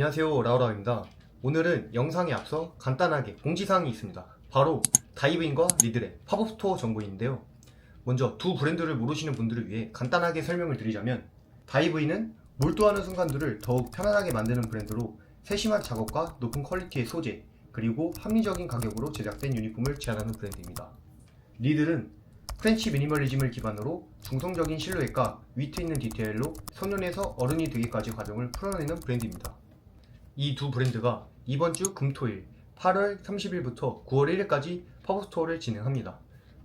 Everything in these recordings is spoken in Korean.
안녕하세요 라우라입니다. 오늘은 영상에 앞서 간단하게 공지사항이 있습니다. 바로 다이브인과 리드의 팝업 스토어 정보인데요. 먼저 두 브랜드를 모르시는 분들을 위해 간단하게 설명을 드리자면 다이브인은 몰두하는 순간들을 더욱 편안하게 만드는 브랜드로 세심한 작업과 높은 퀄리티의 소재 그리고 합리적인 가격으로 제작된 유니폼을 제안하는 브랜드입니다. 리들은 프렌치 미니멀리즘을 기반으로 중성적인 실루엣과 위트 있는 디테일로 소년에서 어른이 되기까지 과정을 풀어내는 브랜드입니다. 이 두 브랜드가 이번 주 금토일 8월 30일부터 9월 1일까지 팝업스토어를 진행합니다.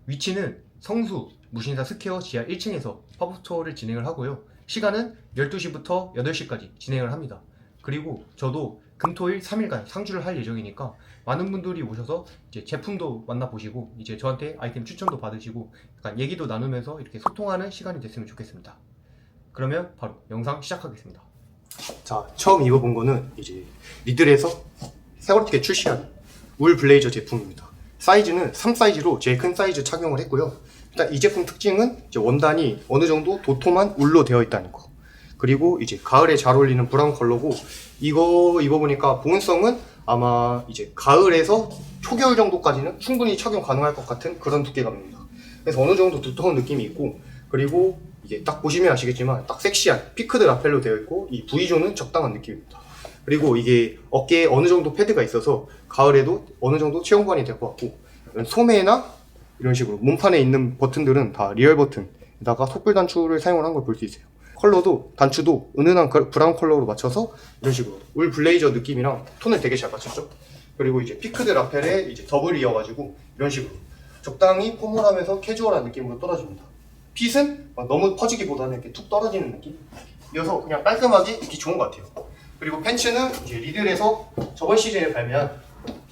위치는 성수 무신사 스퀘어 지하 1층에서 팝업스토어를 진행을 하고요. 시간은 12시부터 8시까지 진행을 합니다. 그리고 저도 금토일 3일간 상주를 할 예정이니까 많은 분들이 오셔서 이제 제품도 만나보시고 이제 저한테 아이템 추천도 받으시고 약간 얘기도 나누면서 이렇게 소통하는 시간이 됐으면 좋겠습니다. 그러면 바로 영상 시작하겠습니다. 자, 처음 입어본 거는 이제 리들에서 세월티게 출시한 울 블레이저 제품입니다. 사이즈는 3 사이즈로 제일 큰 사이즈 착용을 했고요. 일단 이 제품 특징은 이제 원단이 어느 정도 도톰한 울로 되어 있다는 거. 그리고 이제 가을에 잘 어울리는 브라운 컬러고 이거 입어보니까 보온성은 아마 이제 가을에서 초겨울 정도까지는 충분히 착용 가능할 것 같은 그런 두께감입니다. 그래서 어느 정도 두터운 느낌이 있고 그리고 이게 딱 보시면 아시겠지만 딱 섹시한 피크드 라펠로 되어 있고 이 V존은 적당한 느낌입니다. 그리고 이게 어깨에 어느 정도 패드가 있어서 가을에도 어느 정도 체온 관이 될 것 같고 소매나 이런 식으로 몸판에 있는 버튼들은 다 리얼 버튼에다가 속불 단추를 사용을 한 걸 볼 수 있어요. 컬러도 단추도 은은한 그- 브라운 컬러로 맞춰서 이런 식으로 울 블레이저 느낌이랑 톤을 되게 잘 맞췄죠. 그리고 이제 피크드 라펠에 이제 더블 이어가지고 이런 식으로 적당히 포멀하면서 캐주얼한 느낌으로 떨어집니다. 핏은 막 너무 퍼지기보다는 이렇게 툭 떨어지는 느낌. 이어서 그냥 깔끔하게 입기 좋은 것 같아요. 그리고 팬츠는 이제 리들에서 저번 시즌에 발매한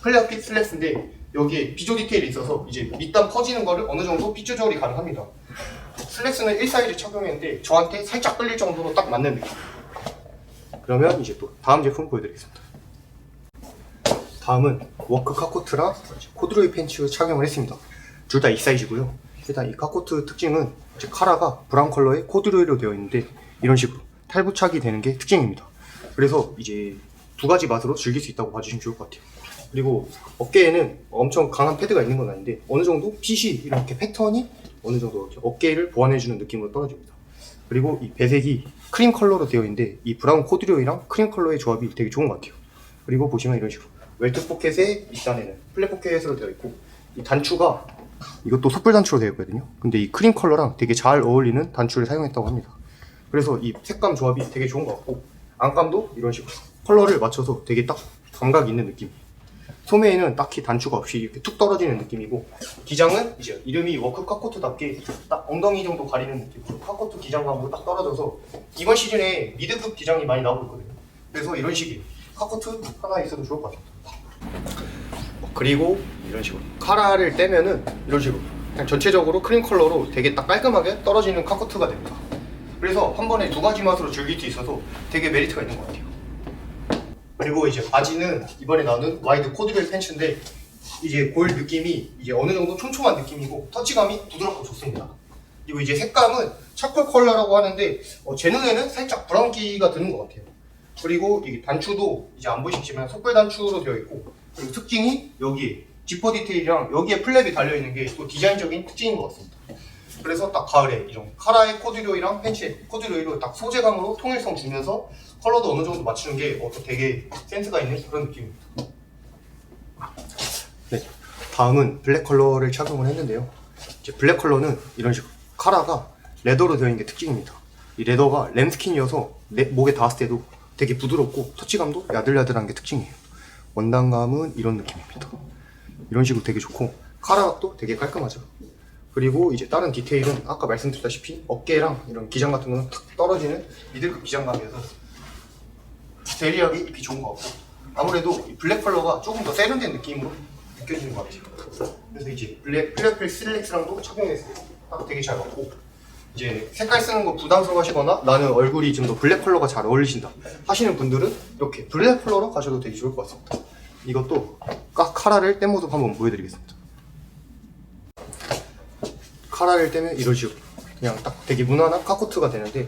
플레어 핏 슬랙스인데 여기에 비조 디테일이 있어서 이제 밑단 퍼지는 거를 어느 정도 핏 조절이 가능합니다. 슬랙스는 1 사이즈 착용했는데 저한테 살짝 끌릴 정도로 딱 맞는 느낌. 그러면 이제 또 다음 제품 보여드리겠습니다. 다음은 워크 카코트랑 코드로이 팬츠 착용을 했습니다. 둘 다 이 사이즈고요. 일단 이 카코트 특징은 이제 카라가 브라운 컬러의 코드로이로 되어 있는데 이런 식으로 탈부착이 되는 게 특징입니다. 그래서 이제 두 가지 맛으로 즐길 수 있다고 봐주시면 좋을 것 같아요. 그리고 어깨에는 엄청 강한 패드가 있는 건 아닌데 어느 정도 핏이 이렇게 패턴이 어느 정도 어깨를 보완해주는 느낌으로 떨어집니다. 그리고 이 배색이 크림 컬러로 되어 있는데 이 브라운 코드로이랑 크림 컬러의 조합이 되게 좋은 것 같아요. 그리고 보시면 이런 식으로 웰트 포켓의 밑단에는 플랫 포켓으로 되어 있고 이 단추가 이것도 숯불 단추로 되어 있거든요. 근데 이 크림 컬러랑 되게 잘 어울리는 단추를 사용했다고 합니다. 그래서 이 색감 조합이 되게 좋은 것 같고 안감도 이런 식으로 컬러를 맞춰서 되게 딱 감각 있는 느낌. 소매에는 딱히 단추가 없이 이렇게 툭 떨어지는 느낌이고 기장은 이제 이름이 워크 카코트답게 딱 엉덩이 정도 가리는 느낌으로 카코트 기장감으로 딱 떨어져서 이번 시즌에 미드급 기장이 많이 나오고 있거든요. 그래서 이런 식의 카코트 하나 있어도 좋을 것 같아요. 그리고 이런 식으로 카라를 떼면은 이런 식으로 그냥 전체적으로 크림 컬러로 되게 딱 깔끔하게 떨어지는 카코트가 됩니다. 그래서 한 번에 두 가지 맛으로 즐길 수 있어서 되게 메리트가 있는 것 같아요. 그리고 이제 바지는 이번에 나오는 와이드 코드벨 팬츠인데 이제 골 느낌이 이제 어느 정도 촘촘한 느낌이고 터치감이 부드럽고 좋습니다. 그리고 이제 색감은 차콜 컬러라고 하는데 어, 제 눈에는 살짝 브라운기가 드는 것 같아요. 그리고 이 단추도 이제 안 보이시지만 속별 단추로 되어 있고 그리고 특징이 여기에 지퍼 디테일이랑 여기에 플랩이 달려 있는 게 또 디자인적인 특징인 것 같습니다. 그래서 딱 가을에 이런 카라의 코듀로이랑 팬츠의 코듀로이로 딱 소재감으로 통일성 주면서 컬러도 어느 정도 맞추는 게 어, 또 되게 센스가 있는 그런 느낌입니다. 네, 다음은 블랙 컬러를 착용을 했는데요. 이제 블랙 컬러는 이런 식으로 카라가 레더로 되어 있는 게 특징입니다. 이 레더가 램스킨이어서 내 목에 닿았을 때도 되게 부드럽고 터치감도 야들야들한 게 특징이에요. 원단감은 이런 느낌입니다. 이런 식으로 되게 좋고 카라각도 되게 깔끔하죠. 그리고 이제 다른 디테일은 아까 말씀드렸다시피 어깨랑 이런 기장 같은 거는 탁 떨어지는 미들급 기장감이어서 데리하게 입기 좋은 것 같고 아무래도 이 블랙 컬러가 조금 더 세련된 느낌으로 느껴지는 것 같아요. 그래서 이제 블랙 플랫필 슬랙스랑도 착용했을 때 딱 되게 잘 맞고 이제 색깔 쓰는 거 부담스러워하시거나 나는 얼굴이 좀 더 블랙 컬러가 잘 어울리신다 하시는 분들은 이렇게 블랙 컬러로 가셔도 되게 좋을 것 같습니다. 이것도 까 카라를 뗀 모습 한번 보여드리겠습니다. 카라를 떼면 이런 식으로 그냥 딱 되게 무난한 카코트가 되는데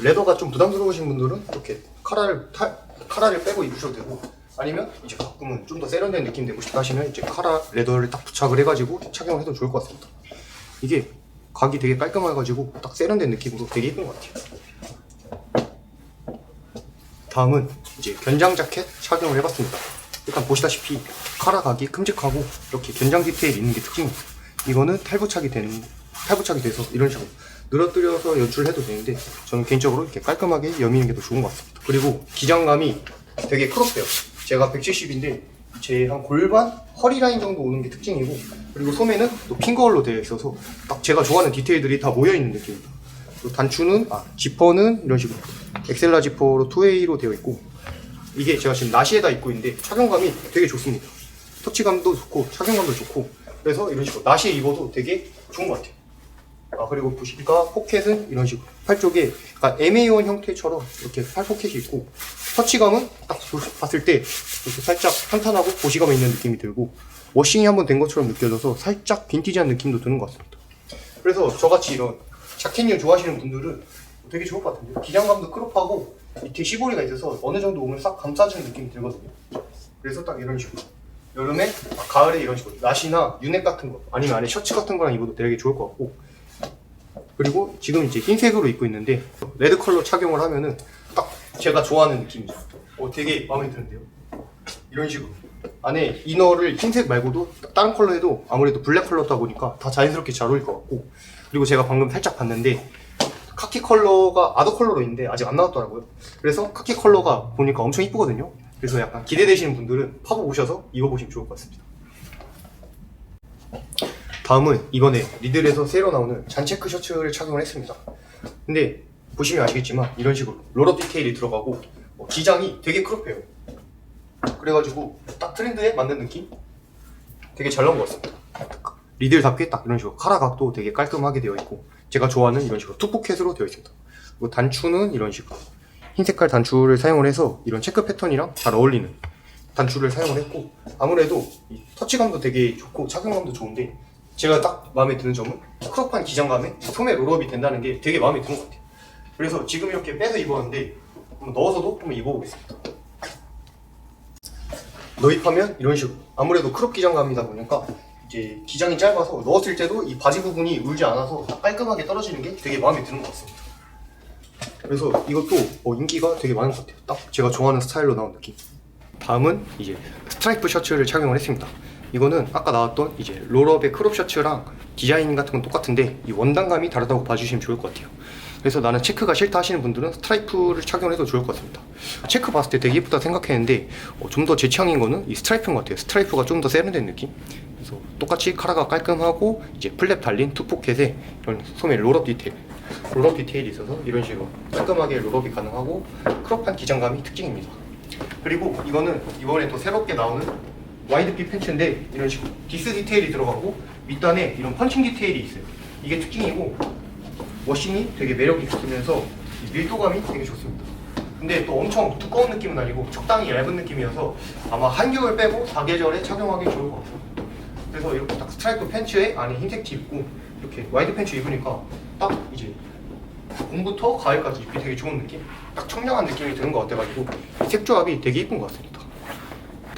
레더가 좀 부담스러우신 분들은 이렇게 카라를 타, 카라를 빼고 입으셔도 되고 아니면 이제 가끔은 좀 더 세련된 느낌 내고 싶다 하시면 이제 카라 레더를 딱 부착을 해가지고 착용을 해도 좋을 것 같습니다. 이게 각이 되게 깔끔해가지고 딱 세련된 느낌으로 되게 예쁜 것 같아요. 다음은 이제 견장 자켓 착용을 해봤습니다. 일단 보시다시피 카라 각이 큼직하고 이렇게 견장 디테일 있는 게 특징입니다. 이거는 탈부착이 되는 탈부착이 돼서 이런 식으로 늘어뜨려서 연출해도 되는데 저는 개인적으로 이렇게 깔끔하게 여미는 게 더 좋은 것 같습니다. 그리고 기장감이 되게 크롭돼요. 제가 170인데 제 한 골반 허리 라인 정도 오는 게 특징이고 그리고 소매는 또 핑거홀로 되어 있어서 딱 제가 좋아하는 디테일들이 다 모여 있는 느낌입니다. 그리고 단추는 아 지퍼는 이런 식으로 엑셀라 지퍼로 2A로 되어 있고 이게 제가 지금 나시에다 입고 있는데 착용감이 되게 좋습니다. 터치감도 좋고 착용감도 좋고 그래서 이런 식으로 나시에 입어도 되게 좋은 것 같아요. 아 그리고 보시니까 포켓은 이런 식으로 팔 쪽에 약간 MA1 형태처럼 이렇게 팔 포켓이 있고 터치감은 딱 봤을 때 이렇게 살짝 탄탄하고 보시감이 있는 느낌이 들고 워싱이 한번 된 것처럼 느껴져서 살짝 빈티지한 느낌도 드는 것 같습니다. 그래서 저같이 이런 자켓류 좋아하시는 분들은 되게 좋을 것 같은데요. 기장감도 크롭하고 밑에 시보리가 있어서 어느 정도 몸을 싹 감싸주는 느낌이 들거든요. 그래서 딱 이런 식으로 여름에 아, 가을에 이런 식으로 나시나 유넥 같은 거 아니면 안에 셔츠 같은 거랑 입어도 되게 좋을 것 같고 그리고 지금 이제 흰색으로 입고 있는데 레드 컬러 착용을 하면은 딱 제가 좋아하는 느낌이죠. 어, 되게 마음에 드는데요. 이런 식으로 안에 이너를 흰색 말고도 다른 컬러 해도 아무래도 블랙 컬러다 보니까 다 자연스럽게 잘 어울릴 것 같고 그리고 제가 방금 살짝 봤는데 카키 컬러가 아더 컬러로 있는데 아직 안 나왔더라고요. 그래서 카키 컬러가 보니까 엄청 이쁘거든요. 그래서 약간 기대되시는 분들은 파보 오셔서 입어보시면 좋을 것 같습니다. 다음은 이번에 리들에서 새로 나오는 잔체크 셔츠를 착용을 했습니다. 근데 보시면 아시겠지만 이런 식으로 롤업 디테일이 들어가고 어, 기장이 되게 크롭해요. 그래가지고 딱 트렌드에 맞는 느낌? 되게 잘 나온 것 같습니다. 리들답게 딱 이런 식으로 카라 각도 되게 깔끔하게 되어 있고 제가 좋아하는 이런 식으로 투포켓으로 되어 있습니다. 그리고 단추는 이런 식으로 흰 색깔 단추를 사용을 해서 이런 체크 패턴이랑 잘 어울리는 단추를 사용을 했고 아무래도 이 터치감도 되게 좋고 착용감도 좋은데 제가 딱 마음에 드는 점은 크롭한 기장감에 소매 롤업이 된다는 게 되게 마음에 드는 것 같아요. 그래서 지금 이렇게 빼서 입었는데 한번 넣어서도 한번 입어보겠습니다. 너입하면 이런 식으로 아무래도 크롭 기장감이다 보니까 이제 기장이 짧아서 넣었을 때도 이 바지 부분이 울지 않아서 깔끔하게 떨어지는 게 되게 마음에 드는 것 같습니다. 그래서 이것도 어, 인기가 되게 많은 것 같아요. 딱 제가 좋아하는 스타일로 나온 느낌. 다음은 이제 스트라이프 셔츠를 착용을 했습니다. 이거는 아까 나왔던 이제 롤업의 크롭 셔츠랑 디자인 같은 건 똑같은데 이 원단감이 다르다고 봐주시면 좋을 것 같아요. 그래서 나는 체크가 싫다 하시는 분들은 스트라이프를 착용해도 좋을 것 같습니다. 체크 봤을 때 되게 예쁘다 생각했는데 어, 좀더 제 취향인 거는 이 스트라이프인 것 같아요. 스트라이프가 좀 더 세련된 느낌. 그래서 똑같이 카라가 깔끔하고 이제 플랩 달린 투 포켓에 이런 소매 롤업 디테일, 롤업 디테일이 있어서 이런 식으로 깔끔하게 롤업이 가능하고 크롭한 기장감이 특징입니다. 그리고 이거는 이번에 또 새롭게 나오는 와이드핏 팬츠인데 이런 식으로 디스 디테일이 들어가고 밑단에 이런 펀칭 디테일이 있어요. 이게 특징이고 워싱이 되게 매력 있으면서 이 밀도감이 되게 좋습니다. 근데 또 엄청 두꺼운 느낌은 아니고 적당히 얇은 느낌이어서 아마 한겨울 빼고 사계절에 착용하기 좋을 것 같아요. 그래서 이렇게 딱 스트라이프 팬츠에 안에 흰색 티 입고 이렇게 와이드 팬츠 입으니까 딱 이제 봄부터 가을까지 입기 되게 좋은 느낌? 딱 청량한 느낌이 드는 것 같아가지고 색 조합이 되게 이쁜 것 같습니다.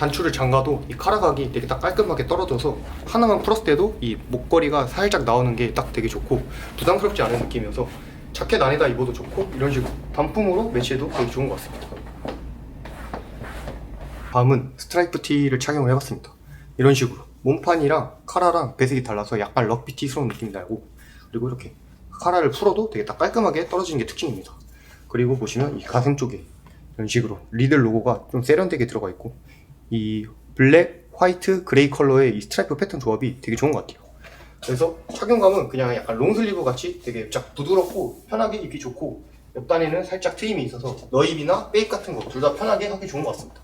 단추를 잠가도 이 카라각이 되게 딱 깔끔하게 떨어져서 하나만 풀었을 때도 이 목걸이가 살짝 나오는 게 딱 되게 좋고 부담스럽지 않은 느낌이어서 자켓 안에다 입어도 좋고 이런 식으로 단품으로 매치해도 되게 좋은 것 같습니다. 다음은 스트라이프 티를 착용을 해봤습니다. 이런 식으로 몸판이랑 카라랑 배색이 달라서 약간 럭비 티스러운 느낌이 나고 그리고 이렇게 카라를 풀어도 되게 딱 깔끔하게 떨어지는 게 특징입니다. 그리고 보시면 이 가슴 쪽에 이런 식으로 리들 로고가 좀 세련되게 들어가 있고 이 블랙, 화이트, 그레이 컬러의 이 스트라이프 패턴 조합이 되게 좋은 것 같아요. 그래서 착용감은 그냥 약간 롱슬리브 같이 되게 쫙 부드럽고 편하게 입기 좋고 옆단에는 살짝 트임이 있어서 너입이나 페이크 같은 거 둘 다 편하게 하기 좋은 것 같습니다.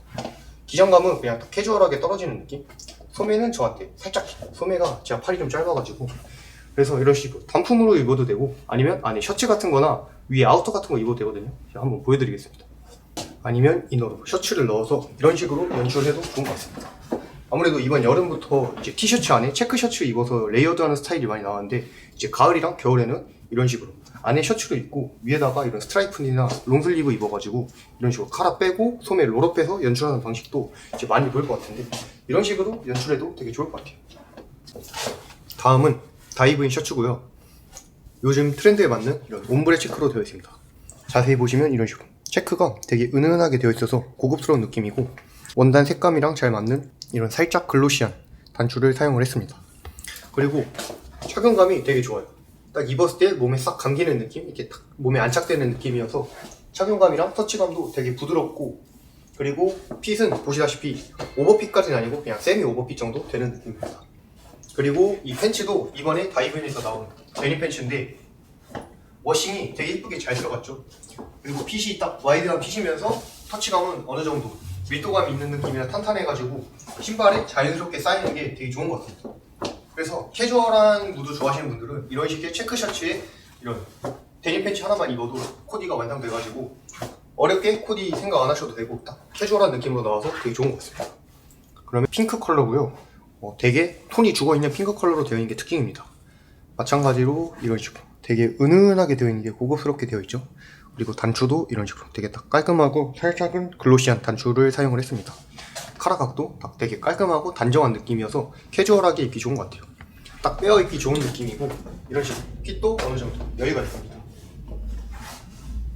기장감은 그냥 딱 캐주얼하게 떨어지는 느낌? 소매는 저한테 살짝 소매가 제가 팔이 좀 짧아가지고 그래서 이런 식으로 단품으로 입어도 되고 아니면 안에 셔츠 같은 거나 위에 아우터 같은 거 입어도 되거든요. 제가 한번 보여드리겠습니다. 아니면 이너로 셔츠를 넣어서 이런 식으로 연출해도 좋은 것 같습니다. 아무래도 이번 여름부터 이제 티셔츠 안에 체크 셔츠 입어서 레이어드하는 스타일이 많이 나왔는데 이제 가을이랑 겨울에는 이런 식으로 안에 셔츠도 입고 위에다가 이런 스트라이프나 롱슬리브 입어가지고 이런 식으로 카라 빼고 소매 롤업 빼서 연출하는 방식도 이제 많이 보일 것 같은데 이런 식으로 연출해도 되게 좋을 것 같아요. 다음은 다이브인 셔츠고요. 요즘 트렌드에 맞는 이런 옴브레 체크로 되어 있습니다. 자세히 보시면 이런 식으로 체크가 되게 은은하게 되어 있어서 고급스러운 느낌이고 원단 색감이랑 잘 맞는 이런 살짝 글로시한 단추를 사용을 했습니다. 그리고 착용감이 되게 좋아요. 딱 입었을 때 몸에 싹 감기는 느낌, 이렇게 탁 몸에 안착되는 느낌이어서 착용감이랑 터치감도 되게 부드럽고 그리고 핏은 보시다시피 오버핏까지는 아니고 그냥 세미 오버핏 정도 되는 느낌입니다. 그리고 이 팬츠도 이번에 다이브인에서 나온 데님 팬츠인데 워싱이 되게 이쁘게 잘 들어갔죠. 그리고 핏이 딱 와이드한 핏이면서 터치감은 어느 정도 밀도감이 있는 느낌이라 탄탄해가지고 신발에 자연스럽게 쌓이는 게 되게 좋은 것 같습니다. 그래서 캐주얼한 무드 좋아하시는 분들은 이런 식의 체크 셔츠에 이런 데님 팬츠 하나만 입어도 코디가 완성돼가지고 어렵게 코디 생각 안 하셔도 되고 딱 캐주얼한 느낌으로 나와서 되게 좋은 것 같습니다. 그러면 핑크 컬러고요. 어, 되게 톤이 죽어있는 핑크 컬러로 되어 있는 게 특징입니다. 마찬가지로 이런 식으로 되게 은은하게 되어 있는 게 고급스럽게 되어 있죠. 그리고 단추도 이런 식으로 되게 딱 깔끔하고 살짝은 글로시한 단추를 사용을 했습니다. 카라각도 딱 되게 깔끔하고 단정한 느낌이어서 캐주얼하게 입기 좋은 것 같아요. 딱 빼어 입기 좋은 느낌이고 이런 식으로 핏도 어느 정도 여유가 있습니다.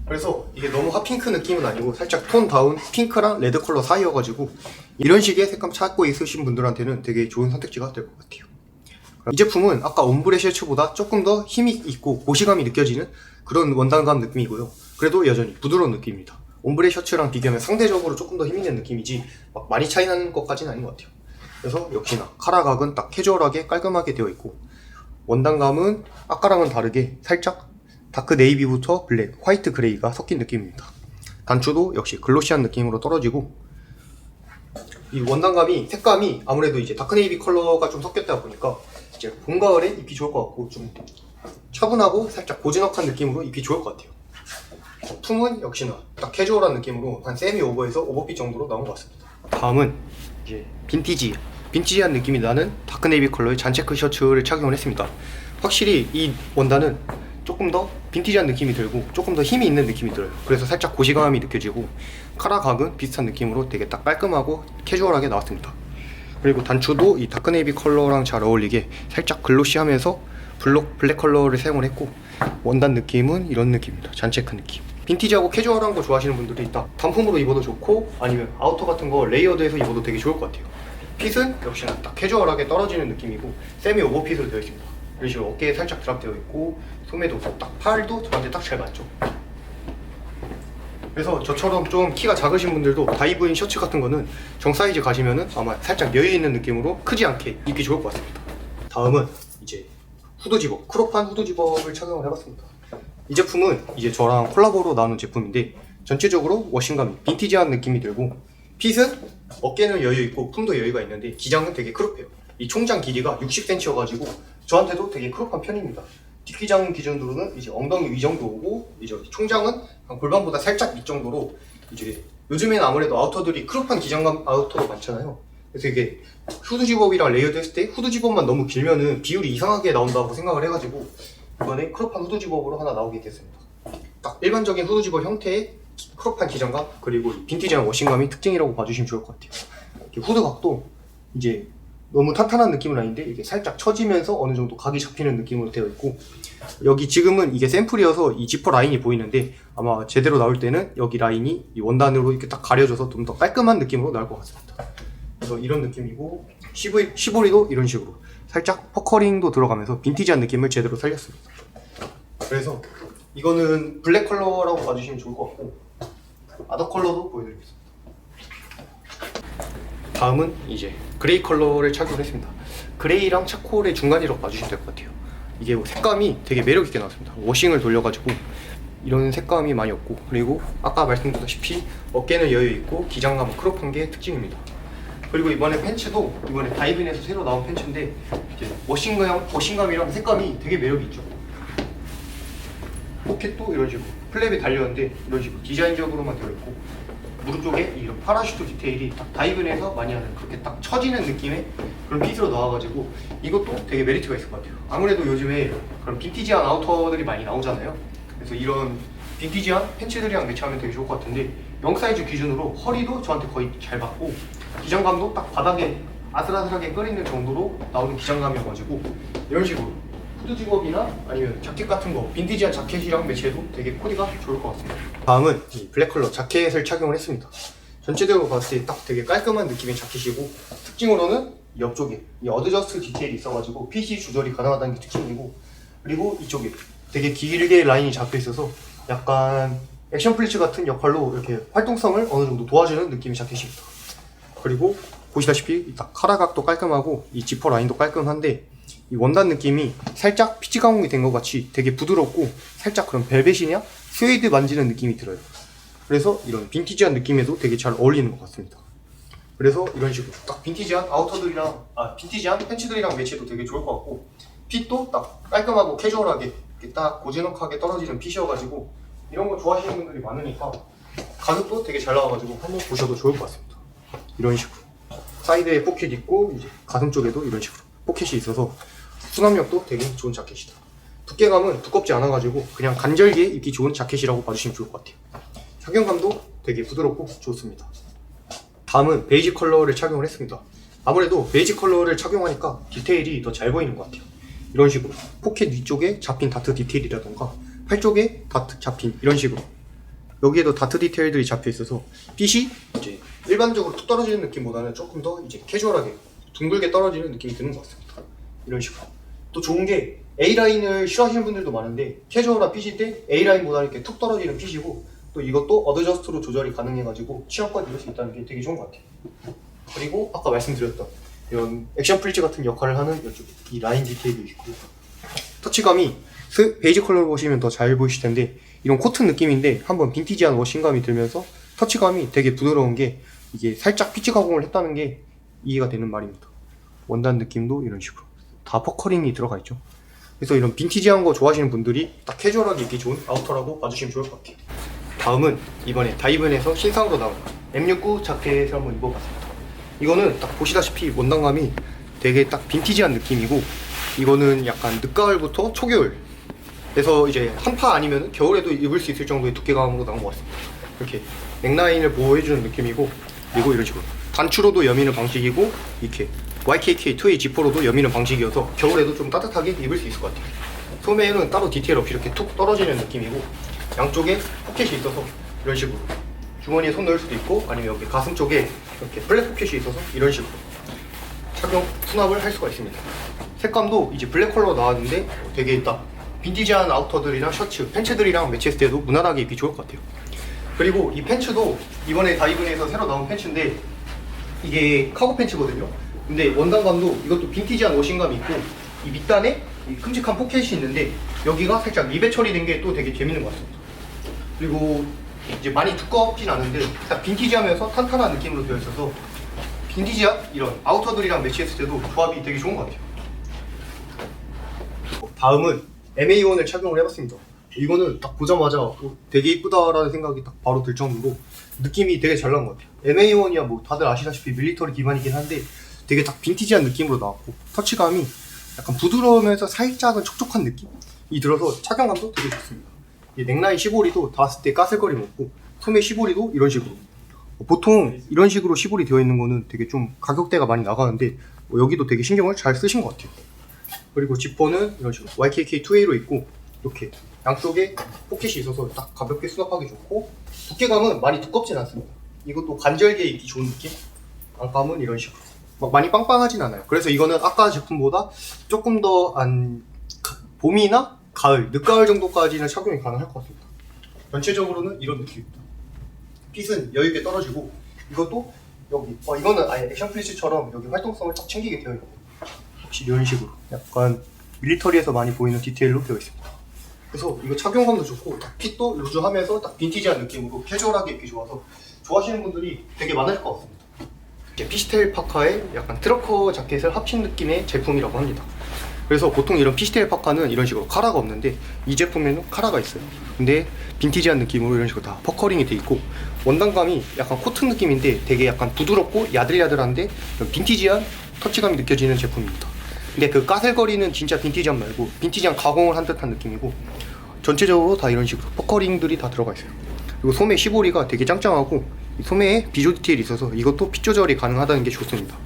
그래서 이게 너무 핫핑크 느낌은 아니고 살짝 톤 다운 핑크랑 레드 컬러 사이여가지고 이런 식의 색감 찾고 있으신 분들한테는 되게 좋은 선택지가 될 것 같아요. 이 제품은 아까 옴브레 셔츠보다 조금 더 힘이 있고 고시감이 느껴지는 그런 원단감 느낌이고요. 그래도 여전히 부드러운 느낌입니다. 옴브레 셔츠랑 비교하면 상대적으로 조금 더 힘 있는 느낌이지 막 많이 차이 나는 것까지는 아닌 것 같아요. 그래서 역시나 카라각은 딱 캐주얼하게 깔끔하게 되어 있고 원단감은 아까랑은 다르게 살짝 다크 네이비부터 블랙, 화이트 그레이가 섞인 느낌입니다. 단추도 역시 글로시한 느낌으로 떨어지고 이 원단감이 색감이 아무래도 이제 다크 네이비 컬러가 좀 섞였다 보니까 이제 봄 가을에 입기 좋을 것 같고 좀 차분하고 살짝 고즈넉한 느낌으로 입기 좋을 것 같아요. 품은 역시나 딱 캐주얼한 느낌으로 한 세미 오버에서 오버핏 정도로 나온 것 같습니다. 다음은 이제 빈티지, 빈티지한 느낌이 나는 다크 네이비 컬러의 잔체크 셔츠를 착용을 했습니다. 확실히 이 원단은 조금 더 빈티지한 느낌이 들고 조금 더 힘이 있는 느낌이 들어요. 그래서 살짝 고시감이 느껴지고 카라 각은 비슷한 느낌으로 되게 딱 깔끔하고 캐주얼하게 나왔습니다. 그리고 단추도 이 다크 네이비 컬러랑 잘 어울리게 살짝 글로시하면서 블록 블랙 컬러를 사용을 했고 원단 느낌은 이런 느낌입니다. 잔체크 느낌. 빈티지하고 캐주얼한 거 좋아하시는 분들이 딱 단품으로 입어도 좋고 아니면 아우터 같은 거 레이어드해서 입어도 되게 좋을 것 같아요. 핏은 역시나 딱 캐주얼하게 떨어지는 느낌이고 세미 오버핏으로 되어 있습니다. 이런 식으로 어깨에 살짝 드랍되어 있고 소매도 딱 팔도 저한테 딱 잘 맞죠. 그래서 저처럼 좀 키가 작으신 분들도 다이브인 셔츠 같은 거는 정 사이즈 가시면은 아마 살짝 여유 있는 느낌으로 크지 않게 입기 좋을 것 같습니다. 다음은 이제 후드 집업, 크롭한 후드 집업을 착용을 해봤습니다. 이 제품은 이제 저랑 콜라보로 나오는 제품인데 전체적으로 워싱감이 빈티지한 느낌이 들고 핏은 어깨는 여유 있고 품도 여유가 있는데 기장은 되게 크롭해요. 이 총장 길이가 60cm여가지고 저한테도 되게 크롭한 편입니다. 뒷기장 기준으로는 이제 엉덩이 위 정도 오고 이제 총장은 한 골반보다 살짝 밑 정도로 이제 요즘에는 아무래도 아우터들이 크롭한 기장감 아우터가 많잖아요. 그래서 이게 후드 집업이랑 레이어드 했을 때 후드 집업만 너무 길면은 비율이 이상하게 나온다고 생각을 해가지고 이번에 크롭한 후드 집업으로 하나 나오게 됐습니다. 딱 일반적인 후드 집업 형태의 크롭한 기장감 그리고 빈티지한 워싱감이 특징이라고 봐주시면 좋을 것 같아요. 후드 각도 이제 너무 탄탄한 느낌은 아닌데 이게 살짝 처지면서 어느 정도 각이 잡히는 느낌으로 되어 있고 여기 지금은 이게 샘플이어서 이 지퍼 라인이 보이는데 아마 제대로 나올 때는 여기 라인이 이 원단으로 이렇게 딱 가려져서 좀 더 깔끔한 느낌으로 나올 것 같습니다. 그래서 이런 느낌이고 시보리, 시보리도 이런 식으로 살짝 퍼커링도 들어가면서 빈티지한 느낌을 제대로 살렸습니다. 그래서 이거는 블랙 컬러라고 봐주시면 좋을 것 같고 아더 컬러도 보여드리겠습니다. 다음은 이제 그레이 컬러를 착용했습니다. 그레이랑 차콜의 중간이라고 봐주시면 될 것 같아요. 이게 색감이 되게 매력 있게 나왔습니다. 워싱을 돌려가지고 이런 색감이 많이 없고 그리고 아까 말씀드렸다시피 어깨는 여유 있고 기장감은 크롭한 게 특징입니다. 그리고 이번에 팬츠도 이번에 다이빙에서 새로 나온 팬츠인데 이제 워싱감 워싱감이랑 색감이 되게 매력이 있죠. 포켓도 이런 식으로 플랩에 달렸는데 이런 식으로 디자인적으로만 되어 있고 무릎 쪽에 이런 파라슈트 디테일이 딱 다이브에서 많이 하는 그렇게 딱 처지는 느낌의 그런 핏으로 나와가지고 이것도 되게 메리트가 있을 것 같아요. 아무래도 요즘에 그런 빈티지한 아우터들이 많이 나오잖아요. 그래서 이런 빈티지한 팬츠들이랑 매치하면 되게 좋을 것 같은데 0 사이즈 기준으로 허리도 저한테 거의 잘 받고 기장감도 딱 바닥에 아슬아슬하게 끓이는 정도로 나오는 기장감이어가지고 이런 식으로 후드 직업이나 아니면 자켓 같은 거 빈티지한 자켓이랑 매치해도 되게 코디가 좋을 것 같습니다. 다음은 이 블랙 컬러 자켓을 착용을 했습니다. 전체적으로 봤을 때 딱 되게 깔끔한 느낌의 자켓이고 특징으로는 이 옆쪽에 이 어드저스트 디테일이 있어가지고 핏이 조절이 가능하다는 게 특징이고 그리고 이쪽에 되게 길게 라인이 잡혀 있어서 약간 액션 플리츠 같은 역할로 이렇게 활동성을 어느 정도 도와주는 느낌의 자켓입니다. 그리고 보시다시피 딱 카라 각도 깔끔하고 이 지퍼 라인도 깔끔한데 이 원단 느낌이 살짝 피치 가공이 된 것 같이 되게 부드럽고 살짝 그런 벨벳이냐 스웨이드 만지는 느낌이 들어요. 그래서 이런 빈티지한 느낌에도 되게 잘 어울리는 것 같습니다. 그래서 이런 식으로 딱 빈티지한 아우터들이랑 아 빈티지한 팬츠들이랑 매치해도 되게 좋을 것 같고 핏도 딱 깔끔하고 캐주얼하게 딱 고즈넉하게 떨어지는 핏이어가지고 이런 거 좋아하시는 분들이 많으니까 가격도 되게 잘 나와가지고 한번 보셔도 좋을 것 같습니다. 이런 식으로 사이드에 포켓 있고 이제 가슴 쪽에도 이런 식으로 포켓이 있어서 수납력도 되게 좋은 자켓이다. 두께감은 두껍지 않아가지고 그냥 간절기에 입기 좋은 자켓이라고 봐주시면 좋을 것 같아요. 착용감도 되게 부드럽고 좋습니다. 다음은 베이지 컬러를 착용을 했습니다. 아무래도 베이지 컬러를 착용하니까 디테일이 더 잘 보이는 것 같아요. 이런 식으로 포켓 위쪽에 잡힌 다트 디테일이라던가 팔 쪽에 다트 잡힌 이런 식으로 여기에도 다트 디테일들이 잡혀 있어서 핏이 이제 일반적으로 툭 떨어지는 느낌보다는 조금 더 이제 캐주얼하게 둥글게 떨어지는 느낌이 드는 것 같습니다. 이런 식으로. 또 좋은 게 A 라인을 싫어하시는 분들도 많은데 캐주얼한 핏일 때 A 라인보다 이렇게 툭 떨어지는 핏이고 또 이것도 어드저스트로 조절이 가능해가지고 취향껏 입을 수 있다는 게 되게 좋은 것 같아요. 그리고 아까 말씀드렸던 이런 액션 프리즈 같은 역할을 하는 이쪽 이 라인 디테일도 있고 터치감이 스- 베이지 컬러로 보시면 더 잘 보이실 텐데 이런 코트 느낌인데 한번 빈티지한 워싱감이 들면서 터치감이 되게 부드러운 게 이게 살짝 피치 가공을 했다는 게 이해가 되는 말입니다. 원단 느낌도 이런 식으로 다 퍼커링이 들어가 있죠. 그래서 이런 빈티지한 거 좋아하시는 분들이 딱 캐주얼하게 입기 좋은 아우터라고 봐주시면 좋을 것 같아요. 다음은 이번에 다이븐에서 신상으로 나온 M69 자켓을 한번 입어봤습니다. 이거는 딱 보시다시피 원단감이 되게 딱 빈티지한 느낌이고 이거는 약간 늦가을부터 초겨울 그래서 이제 한파 아니면 겨울에도 입을 수 있을 정도의 두께감으로 나온 것 같습니다. 이렇게 넥라인을 보호해주는 느낌이고 그리고 이런 식으로 단추로도 여미는 방식이고 이렇게 YKK 2A 지퍼로도 여미는 방식이어서 겨울에도 좀 따뜻하게 입을 수 있을 것 같아요. 소매에는 따로 디테일 없이 이렇게 툭 떨어지는 느낌이고 양쪽에 포켓이 있어서 이런 식으로 주머니에 손 넣을 수도 있고 아니면 여기 가슴 쪽에 이렇게 플랫 포켓이 있어서 이런 식으로 착용 수납을 할 수가 있습니다. 색감도 이제 블랙 컬러 나왔는데 되게 딱 빈티지한 아우터들이랑 셔츠, 팬츠들이랑 매치했을 때도 무난하게 입기 좋을 것 같아요. 그리고 이 팬츠도 이번에 다이븐에서 새로 나온 팬츠인데 이게 카고 팬츠거든요. 근데 원단감도 이것도 빈티지한 워싱감이 있고 이 밑단에 이 큼직한 포켓이 있는데 여기가 살짝 리벳 처리된 게 또 되게 재밌는 것 같습니다. 그리고 이제 많이 두껍진 않은데 딱 빈티지하면서 탄탄한 느낌으로 되어 있어서 빈티지한 이런 아우터들이랑 매치했을 때도 조합이 되게 좋은 것 같아요. 다음은 MA1을 착용을 해봤습니다. 이거는 딱 보자마자 어, 되게 이쁘다라는 생각이 딱 바로 들 정도로 느낌이 되게 잘 나온 것 같아요. MA1이야 뭐 다들 아시다시피 밀리터리 기반이긴 한데 되게 딱 빈티지한 느낌으로 나왔고 터치감이 약간 부드러우면서 살짝은 촉촉한 느낌이 들어서 착용감도 되게 좋습니다. 이 넥라인 시보리도 닿았을 때 까슬거림 없고 소매 시보리도 이런 식으로 어, 보통 이런 식으로 시볼이 되어 있는 거는 되게 좀 가격대가 많이 나가는데 어, 여기도 되게 신경을 잘 쓰신 것 같아요. 그리고 지퍼는 이런 식으로 YKK 2A로 있고 이렇게 양쪽에 포켓이 있어서 딱 가볍게 수납하기 좋고 두께감은 많이 두껍진 않습니다. 이것도 관절기에 입기 좋은 느낌? 안감은 이런 식으로 막 많이 빵빵하진 않아요. 그래서 이거는 아까 제품보다 조금 더한 봄이나 가을, 늦가을 정도까지는 착용이 가능할 것 같습니다. 전체적으로는 이런 느낌입니다. 핏은 여유있게 떨어지고 이것도 여기 어 이거는 아예 액션 플리츠처럼 여기 활동성을 딱 챙기게 되어 있고 혹시 이런 식으로 약간 밀리터리에서 많이 보이는 디테일로 되어 있습니다. 그래서 이거 착용감도 좋고 딱 핏도 루즈하면서 딱 빈티지한 느낌으로 캐주얼하게 입기 좋아서 좋아하시는 분들이 되게 많을 것 같습니다. 이제 피시텔 파카에 약간 트러커 자켓을 합친 느낌의 제품이라고 합니다. 그래서 보통 이런 피시텔 파카는 이런 식으로 카라가 없는데 이 제품에는 카라가 있어요. 근데 빈티지한 느낌으로 이런 식으로 다 퍼커링이 돼 있고 원단감이 약간 코튼 느낌인데 되게 약간 부드럽고 야들야들한데 빈티지한 터치감이 느껴지는 제품입니다. 근데 그 까슬거리는 진짜 빈티지한 말고 빈티지한 가공을 한 듯한 느낌이고 전체적으로 다 이런 식으로 퍼커링들이 다 들어가 있어요. 그리고 소매 시보리가 되게 짱짱하고 이 소매에 비조 디테일이 있어서 이것도 핏 조절이 가능하다는 게 좋습니다.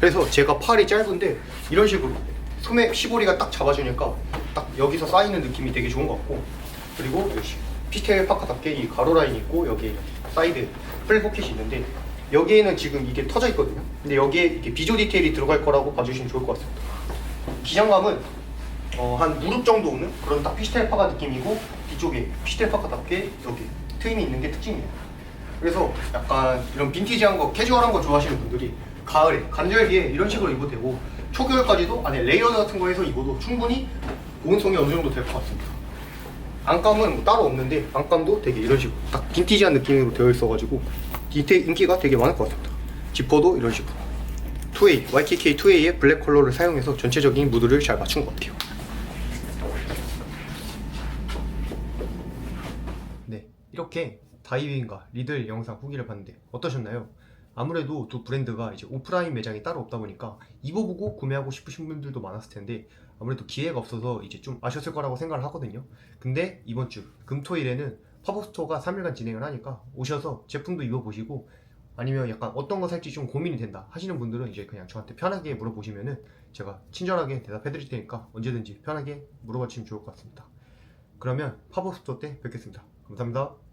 그래서 제가 팔이 짧은데 이런 식으로 소매 시보리가 딱 잡아주니까 딱 여기서 쌓이는 느낌이 되게 좋은 것 같고 그리고 역시 피스텔 파카답게 이 가로 라인 있고 여기 사이드 플랫 포켓이 있는데 여기에는 지금 이게 터져 있거든요. 근데 여기에 이렇게 비조 디테일이 들어갈 거라고 봐주시면 좋을 것 같습니다. 기장감은 어, 한 무릎 정도 오는 그런 딱 피스텔 파카 느낌이고 뒤쪽에 피스텔 파카답게 여기 트임이 있는 게 특징이에요. 그래서 약간 이런 빈티지한 거, 캐주얼한 거 좋아하시는 분들이 가을에 간절기에 이런 식으로 입어도 되고 초겨울까지도 안에 레이어드 같은 거 해서 입어도 충분히 보온성이 어느 정도 될 것 같습니다. 안감은 뭐 따로 없는데 안감도 되게 이런 식으로 딱 빈티지한 느낌으로 되어 있어가지고 디테 인기가 되게 많을 것 같습니다. 지퍼도 이런 식으로 2A, YKK 2A의 블랙 컬러를 사용해서 전체적인 무드를 잘 맞춘 것 같아요. 네, 이렇게 다이빙과 리들 영상 후기를 봤는데 어떠셨나요? 아무래도 두 브랜드가 이제 오프라인 매장이 따로 없다 보니까 입어보고 구매하고 싶으신 분들도 많았을 텐데 아무래도 기회가 없어서 이제 좀 아셨을 거라고 생각을 하거든요. 근데 이번 주 금토일에는 팝업 스토어가 3일간 진행을 하니까 오셔서 제품도 입어보시고 아니면 약간 어떤 거 살지 좀 고민이 된다 하시는 분들은 이제 그냥 저한테 편하게 물어보시면은 제가 친절하게 대답해 드릴 테니까 언제든지 편하게 물어봐 주시면 좋을 것 같습니다. 그러면 팝업 스토어 때 뵙겠습니다. 감사합니다.